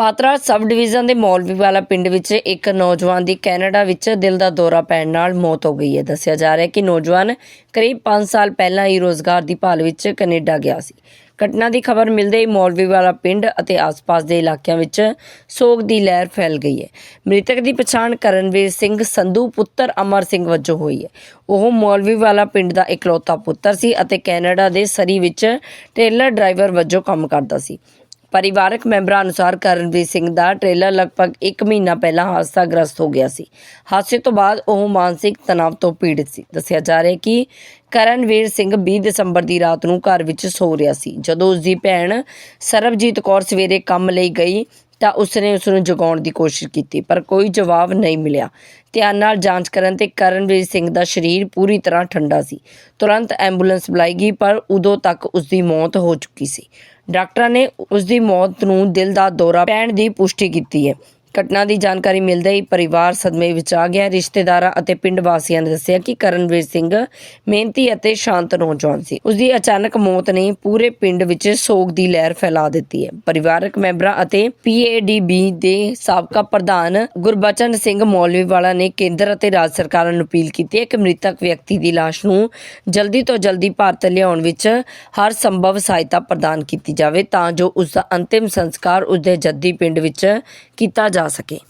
Patra sub division ਦੇ ਮੌਲਵੀ ਵਾਲਾ ਪਿੰਡ ਵਿੱਚ ਇੱਕ ਨੌਜਵਾਨ ਦੀ ਕੈਨੇਡਾ ਵਿੱਚ ਦਿਲ ਦਾ ਦੌਰਾ ਪੈਣ ਨਾਲ ਮੌਤ ਹੋ ਗਈ ਹੈ। ਦੱਸਿਆ ਜਾ ਰਿਹਾ ਹੈ ਕਿ ਨੌਜਵਾਨ ਕਰੀਬ 5 ਸਾਲ ਪਹਿਲਾਂ ਹੀ ਰੋਜ਼ਗਾਰ ਦੀ ਭਾਲ ਵਿੱਚ ਕੈਨੇਡਾ ਗਿਆ ਸੀ। ਘਟਨਾ ਦੀ ਖਬਰ ਮਿਲਦੇ ਹੀ ਮੌਲਵੀ ਵਾਲਾ ਪਿੰਡ ਅਤੇ ਆਸ-ਪਾਸ ਦੇ ਇਲਾਕਿਆਂ ਵਿੱਚ ਸੋਗ ਦੀ ਲਹਿਰ ਫੈਲ ਗਈ ਹੈ। ਮ੍ਰਿਤਕ ਦੀ ਪਛਾਣ ਕਰਨਵੀਰ ਸਿੰਘ ਸੰਧੂ, ਪੁੱਤਰ ਅਮਰ ਸਿੰਘ ਵਜੋਂ ਹੋਈ ਹੈ। ਉਹ ਮੌਲਵੀ ਵਾਲਾ ਪਿੰਡ ਦਾ ਇਕਲੌਤਾ ਪੁੱਤਰ ਸੀ ਅਤੇ ਕੈਨੇਡਾ ਦੇ ਸਰੀ ਵਿੱਚ ਟ੍ਰੇਲਰ ਡਰਾਈਵਰ ਵਜੋਂ ਕੰਮ ਕਰਦਾ ਸੀ। ਪਰਿਵਾਰਕ ਮੈਂਬਰਾਂ ਅਨੁਸਾਰ ਕਰਨਵੀਰ ਸਿੰਘ ਦਾ ਟ੍ਰੇਲਰ ਲਗਭਗ 1 ਮਹੀਨਾ ਪਹਿਲਾਂ ਹਾਦਸਾਗ੍ਰਸਤ ਹੋ ਗਿਆ ਸੀ। ਹਾਦਸੇ ਤੋਂ ਬਾਅਦ ਉਹ ਮਾਨਸਿਕ ਤਣਾਅ ਤੋਂ ਪੀੜਿਤ ਸੀ। ਦੱਸਿਆ ਜਾ ਰਿਹਾ ਹੈ ਕਿ ਕਰਨਵੀਰ ਸਿੰਘ 20 ਦਸੰਬਰ ਦੀ ਰਾਤ ਨੂੰ ਘਰ ਵਿੱਚ ਸੋ ਰਿਹਾ ਸੀ। ਜਦੋਂ ਉਸ ਦੀ ਭੈਣ ਸਰਬਜੀਤ ਕੌਰ ਸਵੇਰੇ ਕੰਮ ਲਈ ਗਈ ਤਾਂ ਉਸਨੇ ਉਸ ਨੂੰ ਜਗਾਉਣ ਦੀ ਕੋਸ਼ਿਸ਼ ਕੀਤੀ, ਪਰ ਕੋਈ ਜਵਾਬ ਨਹੀਂ ਮਿਲਿਆ। ਧਿਆਨ ਨਾਲ ਜਾਂਚ ਕਰਨ ਤੇ ਕਰਨਵੀਰ ਸਿੰਘ ਦਾ ਸਰੀਰ ਪੂਰੀ ਤਰ੍ਹਾਂ ਠੰਡਾ ਸੀ। ਤੁਰੰਤ ਐਂਬੂਲੈਂਸ ਬੁਲਾਈ ਗਈ, ਪਰ ਉਦੋਂ ਤੱਕ ਉਸ ਦੀ ਮੌਤ ਹੋ ਚੁੱਕੀ ਸੀ। ਡਾਕਟਰਾਂ ਨੇ ਉਸ ਦੀ ਮੌਤ ਨੂੰ ਦਿਲ ਦਾ ਦੌਰਾ ਪੈਣ ਦੀ ਪੁਸ਼ਟੀ ਕੀਤੀ ਹੈ। ਘਟਨਾ ਦੀ ਜਾਣਕਾਰੀ ਮਿਲਦੇ ਹੀ ਪਰਿਵਾਰ ਸਦਮੇ ਵਿੱਚ ਆ ਗਿਆ। ਰਿਸ਼ਤੇਦਾਰਾਂ ਅਤੇ ਪਿੰਡ ਵਾਸੀਆਂ ਨੇ ਦੱਸਿਆ ਕਿ ਕਰਨਵੀਰ ਸਿੰਘ ਮਿਹਨਤੀ ਅਤੇ ਸ਼ਾਂਤ ਨੌਜਵਾਨ ਸੀ। ਉਸ ਦੀ ਅਚਾਨਕ ਮੌਤ ਨੇ ਪੂਰੇ ਪਿੰਡ ਵਿੱਚ ਸੋਗ ਦੀ ਲਹਿਰ ਫੈਲਾ ਦਿੱਤੀ ਹੈ। ਪਰਿਵਾਰਕ ਮੈਂਬਰਾਂ ਅਤੇ ਪੀਏਡੀਬੀ ਦੇ ਸਾਬਕਾ ਪ੍ਰਧਾਨ ਗੁਰਬਚਨ ਸਿੰਘ ਮੌਲਵੀਵਾਲਾ ਨੇ ਕੇਂਦਰ ਅਤੇ ਰਾਜ ਸਰਕਾਰਾਂ ਨੂੰ ਅਪੀਲ ਕੀਤੀ ਹੈ ਕਿ ਮ੍ਰਿਤਕ ਵਿਅਕਤੀ ਦੀ ਲਾਸ਼ ਨੂੰ ਜਲਦੀ ਤੋਂ ਜਲਦੀ ਭਾਰਤ ਲਿਆਉਣ ਵਿੱਚ ਹਰ ਸੰਭਵ ਸਹਾਇਤਾ ਪ੍ਰਦਾਨ ਕੀਤੀ ਜਾਵੇ ਤਾਂ ਜੋ ਉਸ ਦਾ ਅੰਤਿਮ ਸੰਸਕਾਰ ਉਸ ਦੇ ਜੱਦੀ ਪਿੰਡ ਵਿੱਚ ਕੀਤਾ ਜਾ ਸਕੇ।